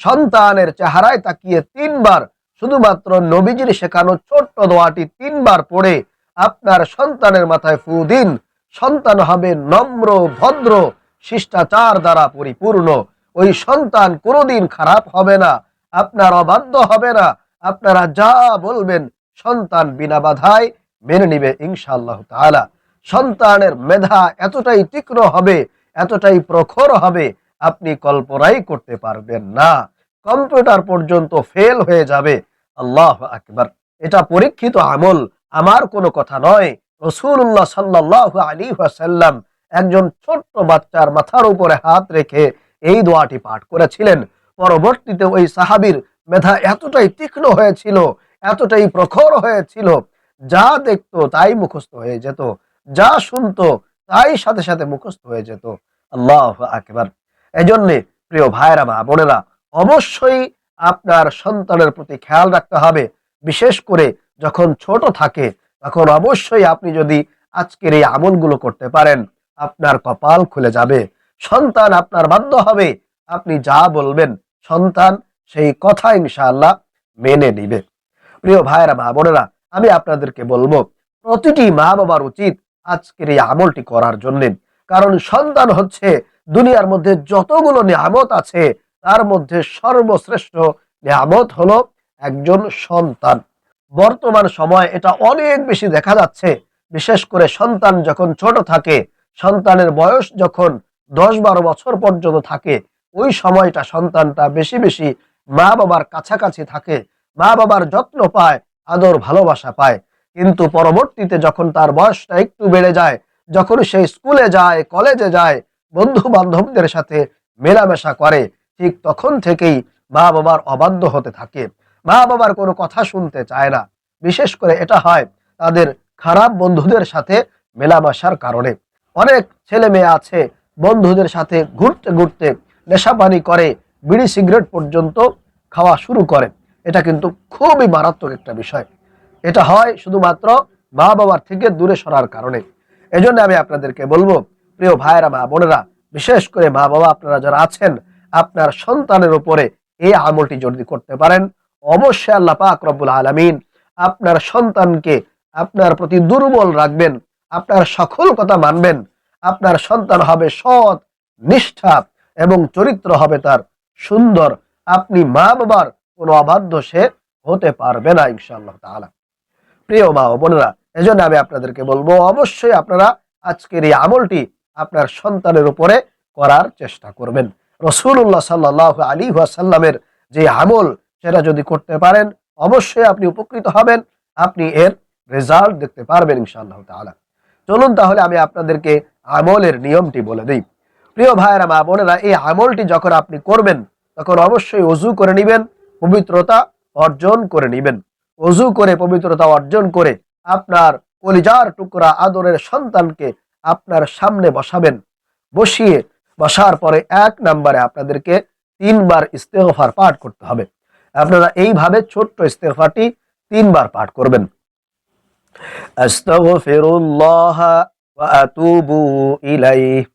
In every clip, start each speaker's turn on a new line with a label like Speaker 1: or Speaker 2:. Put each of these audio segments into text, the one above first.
Speaker 1: সন্তানের চেহারায় তাকিয়ে তিনবার, শুধুমাত্র নবীজির শেখানো ছোট্ট দোয়াটি তিনবার পড়ে আপনার সন্তানের মাথায় ফু দিন। সন্তান হবে নম্র, ভদ্র, শিষ্টাচার দ্বারা পরিপূর্ণ। ওই সন্তান কোনোদিন খারাপ হবে না, আপনার অবাধ্য হবে না, আপনারা যা বলবেন সন্তান বিনা বাধায় মেনে নিবে ইনশাআল্লাহ তাআলা। সন্তানের মেধা এতটাই তীক্ষ্ণ হবে, এতটাই প্রখর হবে আপনি কল্পনাই করতে পারবেন না। কম্পিউটার পর্যন্ত ফেল হয়ে যাবে। আল্লাহ আকবার। এটা পরীক্ষিত আমল। আমার কোনো কথা নয়। রসুল্লাহ সাল্লাহ আলী ওয়াসাল্লাম একজন ছোট্ট বাচ্চার মাথার উপরে হাত রেখে এই দোয়াটি পাঠ করেছিলেন। পরবর্তীতে ওই সাহাবীর মেধা এতটাই তীক্ষ্ণ হয়েছিল, এতটাই প্রখর হয়েছিল, যা দেখতো তাই মুখস্থ হয়ে যেত, যা শুনতো তাই সাথে সাথে মুখস্থ হয়ে যেত। আল্লাহ আকবার। এজন্যে প্রিয় ভাইরা মা বোনেরা, অবশ্যই আপনার সন্তানের প্রতি খেয়াল রাখতে হবে। বিশেষ করে যখন ছোট থাকে, তখন অবশ্যই আপনি যদি আজকের এই আমলগুলো করতে পারেন, আপনার কপাল খুলে যাবে। সন্তান আপনার বাধ্য হবে, আপনি যা বলবেন, সন্তান সেই কথা ইনশাআল্লাহ মেনে নিবে। প্রিয় ভাইয়েরা, মা বোনেরা, আমি আপনাদেরকে বলব, প্রতিটি মা বাবার উচিত আজকের এই আমলটি করার জন্য। কারণ সন্তান হচ্ছে দুনিয়ার মধ্যে যতগুলো নিয়ামত আছে, তার মধ্যে সর্বশ্রেষ্ঠ নিয়ামত হলো একজন সন্তান। বর্তমান সময় এটা অনেক বেশি দেখা যাচ্ছে। বিশেষ করে সন্তান যখন ছোট থাকে, সন্তানের বয়স যখন দশ বারো বছর পর্যন্ত থাকে, ওই সময়টা সন্তানটা বেশি বেশি মা বাবার কাছাকাছি থাকে। মা বাবার যত্ন পায়, আদর ভালোবাসা পায়। কিন্তু পরবর্তীতে যখন তার বয়সটা একটু বেড়ে যায়, যখন সে স্কুলে যায়, কলেজে যায় বন্ধু বান্ধবদের সাথে মেলামেশা করে, ঠিক তখন থেকেই মা বাবার অবাধ্য হতে থাকে। মা বাবার কোনো কথা শুনতে চায় না। বিশেষ করে এটা হয় তাদের খারাপ বন্ধুদের সাথে মেলামেশার কারণে। অনেক ছেলে মেয়ে আছে, বন্ধুদের সাথে ঘুরতে ঘুরতে নেশাপানি করে, বিড়ি সিগারেট পর্যন্ত খাওয়া শুরু করে। এটা কিন্তু খুবই মারাত্মক একটা বিষয়। এটা হয় শুধুমাত্র মা বাবার থেকে দূরে সরার কারণে। এজন্য আমি আপনাদেরকে বলব প্রিয় ভাইয়েরা, মা বোনেরা, বিশেষ করে মা বাবা আপনারা যারা আছেন, আপনার সন্তানের উপরে এই আমলটি যদি করতে পারেন। অবশ্যই আল্লাহ পাক রব্বুল আলমিন আপনার সন্তানকে আপনার প্রতি দুর্বল রাখবেন, আপনার সকল কথা মানবেন, আপনার সন্তান হবে সৎ, নিষ্ঠা এবং চরিত্র হবে তার সুন্দর। আপনি মা বাবার কোনো অবাধ্য সে হতে পারবে না, ইনশাআল্লাহ তাআলা। প্রিয় মা বোনেরা, এজন্য আমি আপনাদেরকে বলব, অবশ্যই আপনারা আজকের এই আমলটি আপনার সন্তানের উপরে করার চেষ্টা করবেন। রসুল্লাহ সাল্লাহ আলী সাল্লামের যে আমল, সেটা যদি করতে পারেন, অবশ্যই আপনি উপকৃত হবেন, আপনি এর রেজাল্ট দেখতে পারবেন ইনশাআল্লাহ তাআলা। চলুন তাহলে আমি আপনাদেরকে আমলের নিয়মটি বলে দিই। প্রিয় ভাইয়েরা, মা বোনেরা, এই আমলটি যখন আপনি করবেন, তখন অবশ্যই অজু করে নেবেন, পবিত্রতা অর্জন করে নেবেন। অজু করে পবিত্রতা অর্জন করে আপনার কলিজার টুকরা আদরের সন্তানকে আপনার সামনে বসাবেন। বসিয়ে বসার পরে এক নম্বরে আপনাদেরকে তিনবার ইস্তেগফার পাঠ করতে হবে। আপনারা এইভাবে ছোট্ট ইস্তেগফারটি তিনবার পাঠ করবেন। আস্তাগফিরুল্লাহ ওয়া আতুবু ইলাইহি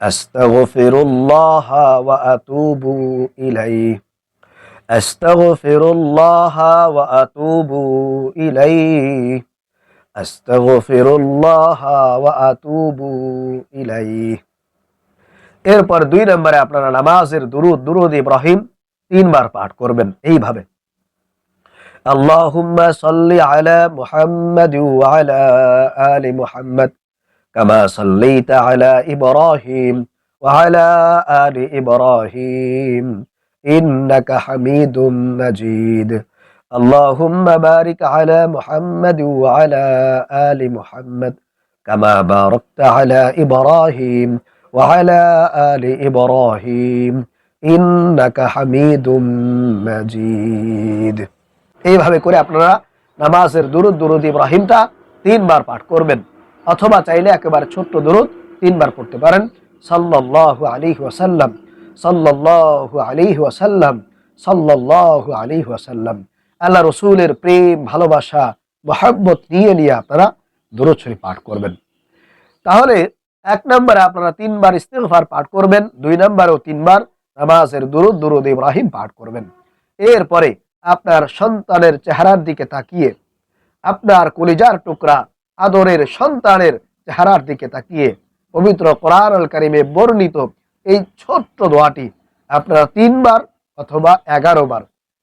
Speaker 1: আস্তাগফিরুল্লাহ ওয়া আতুবু ইলাইহি এরপর দুই নম্বরে আপনারা নামাজের দুরুদ দুরুদ ইব্রাহিম তিনবার পাঠ করবেন, এইভাবে। আল্লাহ সাল্লি আলা মুহাম্মাদ ওয়া আলা আলি মুহাম্মাদ, কামা সাল্লাইতা আলা ইব্রাহিম ওয়া আলা আলি ইব্রাহিম, ইন্নাকা হামিদুম মাজিদ। اللهم بارك على محمد وعلى آل محمد كما باركت على إبراهيم وعلى آل إبراهيم إنك حميد مجيد এইভাবে করে আপনারা নামাজের দুরুদ দুরুদ ইব্রাহিমটা তিনবার পাঠ করবেন অথবা চাইলে একেবারে ছোট্ট দুরুদ তিনবার পড়তে পারেন সাল্লাল্লাহু আলাইহি ওয়াসাল্লাম সাল্লাল্লাহু আলাইহি ওয়াসাল্লাম সাল্লাল্লাহু আলাইহি ওয়াসাল্লাম আল্লাহ রসুলের প্রেম, ভালোবাসা, মহাব্বত নিয়ে নিয়ে আপনারা দুরুদ শরীফ পাঠ করবেন। তাহলে এক নম্বরে আপনারা তিনবার ইস্তেফার পাঠ করবেন, দুই নম্বরেও তিনবার নামাজের দুরুদ দুরুদ ইব্রাহিম পাঠ করবেন। এরপরে আপনার সন্তানের চেহারার দিকে তাকিয়ে, আপনার কলিজার টুকরা আদরের সন্তানের চেহারার দিকে তাকিয়ে, পবিত্র কোরআন আল কারিমে বর্ণিত এই ছোট্ট দোয়াটি আপনারা তিনবার অথবা এগারো বার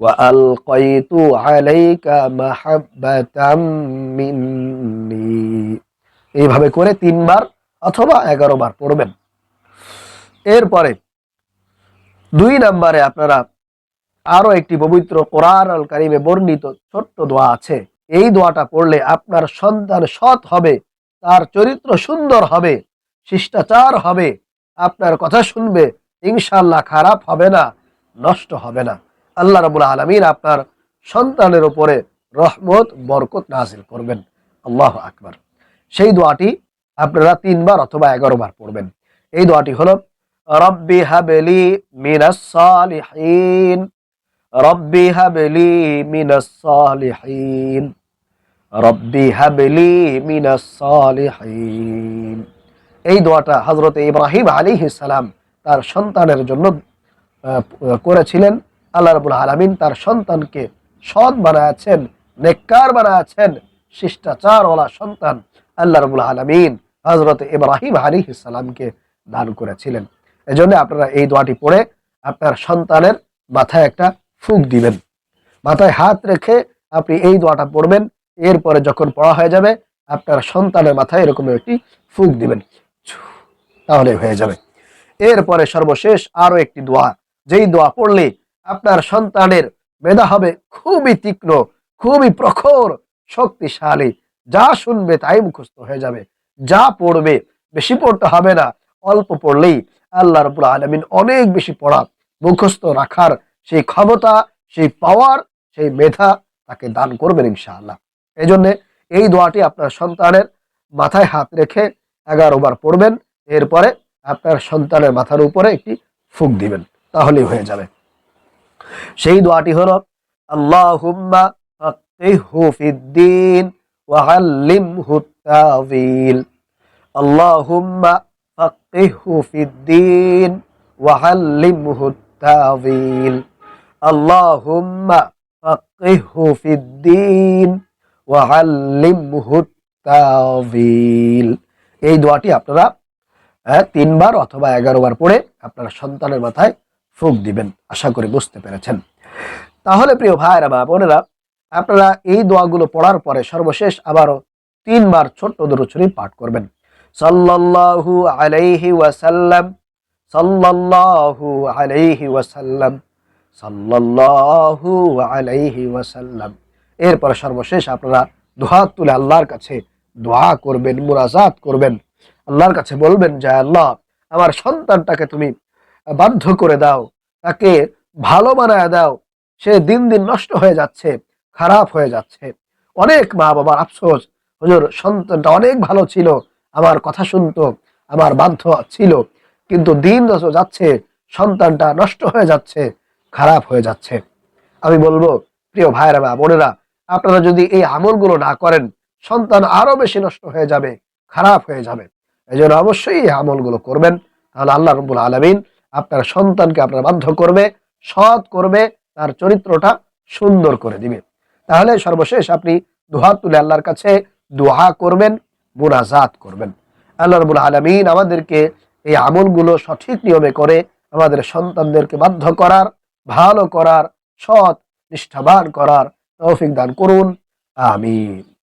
Speaker 1: وألقيت عليك محبة مني এইভাবে করে তিনবার অথবা এগারো বার পড়বেন এরপরে দুই নম্বরে আপনারা আরো একটি পবিত্র কোরআন আল কারিমে বর্ণিত ছোট্ট দোয়া আছে এই দোয়াটা পড়লে আপনার সন্তান সৎ হবে তার চরিত্র সুন্দর হবে শিষ্টাচার হবে আপনার কথা শুনবে ইনশাল্লাহ খারাপ হবে না নষ্ট হবে না আল্লাহ রবুল আলমিন আপনার সন্তানের উপরে রহমত, বরকত নাজিল করবেন। আল্লাহ আকবার। সেই দোয়াটি আপনারা তিনবার অথবা এগারো বার পড়বেন। এই দোয়াটি হলো, রব্বি হাবেলি মিনাস সালিহিন, রব্বি হাবেলি মিনাস সালিহিন, রব্বি হাবেলি মিনাস সালিহিন। এই দোয়াটা হজরত ইব্রাহিম আলী সালাম তার সন্তানের জন্য করেছিলেন। আল্লাহ রবুল আলমিন তার সন্তানকে সৎ বানাচ্ছেন নেককার বানাচ্ছেন শিষ্টাচারওয়ালা সন্তান আল্লাহ রবুল আলমিন হজরত ইব্রাহিম আলী সালামকে দান করেছিলেন। এজন্য আপনারা এই দোয়াটি পড়ে আপনার সন্তানের মাথায় একটা ফুক দিবেন। মাথায় হাত রেখে আপনি এই দোয়াটা পড়বেন, এরপরে যখন পড়া হয়ে যাবে, আপনার সন্তানের মাথায় এরকম একটি ফুক দিবেন। তাহলে হয়ে যাবে। এরপরে সর্বশেষ আরও একটি দোয়া। যেই দোয়া পড়লে আপনার সন্তানের মেধা হবে খুবই তীক্ষ্ণ, খুবই প্রখর, শক্তিশালী। যা শুনবে তাই মুখস্থ হয়ে যাবে। যা পড়বে বেশি পড়তে হবে না, অল্প পড়লেই আল্লাহ রবুল আলমিন অনেক বেশি পড়া, মুখস্থ রাখার সেই ক্ষমতা, সেই পাওয়ার সেই মেধা তাকে দান করবেন ইনশাআল্লাহ। এই জন্যে এই দোয়াটি আপনার সন্তানের মাথায় হাত রেখে এগারো বার পড়বেন, এরপরে আপনার সন্তানের মাথার উপরে একটি ফুক দিবেন, তাহলেই হয়ে যাবে। সেই দোয়াটি হলো আল্লাহুম্মা ফাক্কিহু ফিদ্দিন ওয়া আল্লিমহু তাওয়িল আল্লাহুম্মা ফাক্কিহু ফিদ্দিন ওয়া আল্লিমহু তাওয়িল আল্লাহুম্মা ফাক্কিহু ফিদ্দিন ওয়া আল্লিমহু এই দোয়াটি আপনারা হ্যাঁ, তিনবার অথবা এগারো বার পড়ে আপনার সন্তানের মাথায় ফুক দিবেন, আশা করি বুঝতে পেরেছেন। তাহলে প্রিয় ভাইরা বা বোনেরা, আপনারা এই দোয়াগুলো পড়ার পরে সর্বশেষ আবারও তিনবার ছোট্ট দরুদ পাঠ করবেন। সাল্লাল্লাহু আলাইহি ওয়াসাল্লাম, সাল্লাল্লাহু আলাইহি ওয়াসাল্লাম, সাল্লাল্লাহু আলাইহি ওয়াসাল্লাম। এরপর সর্বশেষ আপনারা দুহাত তুলে আল্লাহর কাছে দোয়া করবেন মুরাজাত করবেন। আল্লাহর কাছে বলবেন যে আল্লাহ, আমার সন্তানটাকে তুমি বাধ্য করে দাও। তাকে ভালো বানায় দাও। সে দিন দিন নষ্ট হয়ে যাচ্ছে, খারাপ হয়ে যাচ্ছে। অনেক মা বাবার আফসোস। হুজুর, সন্তানটা অনেক ভালো ছিল। আমার কথা শুনতো, আমার বাধ্য ছিল। কিন্তু দিন যত যাচ্ছে, সন্তানটা নষ্ট হয়ে যাচ্ছে, খারাপ হয়ে যাচ্ছে। আমি বলব, প্রিয় ভাইরা বা বোনেরা, আপনারা যদি এই আমলগুলো না করেন, সন্তান আরও বেশি নষ্ট হয়ে যাবে, খারাপ হয়ে যাবে। এই জন্য অবশ্যই এই আমলগুলো করবেন। তাহলে আল্লাহ রব্বুল আলমিন আপনার সন্তানকে আপনার বাধ্য করবে, সৎ করবে, তার চরিত্রটা সুন্দর করে দিবে। তাহলে সর্বশেষ আপনি দুহাত তুলে আল্লাহর কাছে দোয়া করবেন, মুনাজাত করবেন। আল্লাহ রবুল আলমিন আমাদেরকে এই আমলগুলো সঠিক নিয়মে করে আমাদের সন্তানদেরকে বাধ্য করার, ভালো করার, সৎ, নিষ্ঠাবান করার তৌফিক দান করুন। আমিন।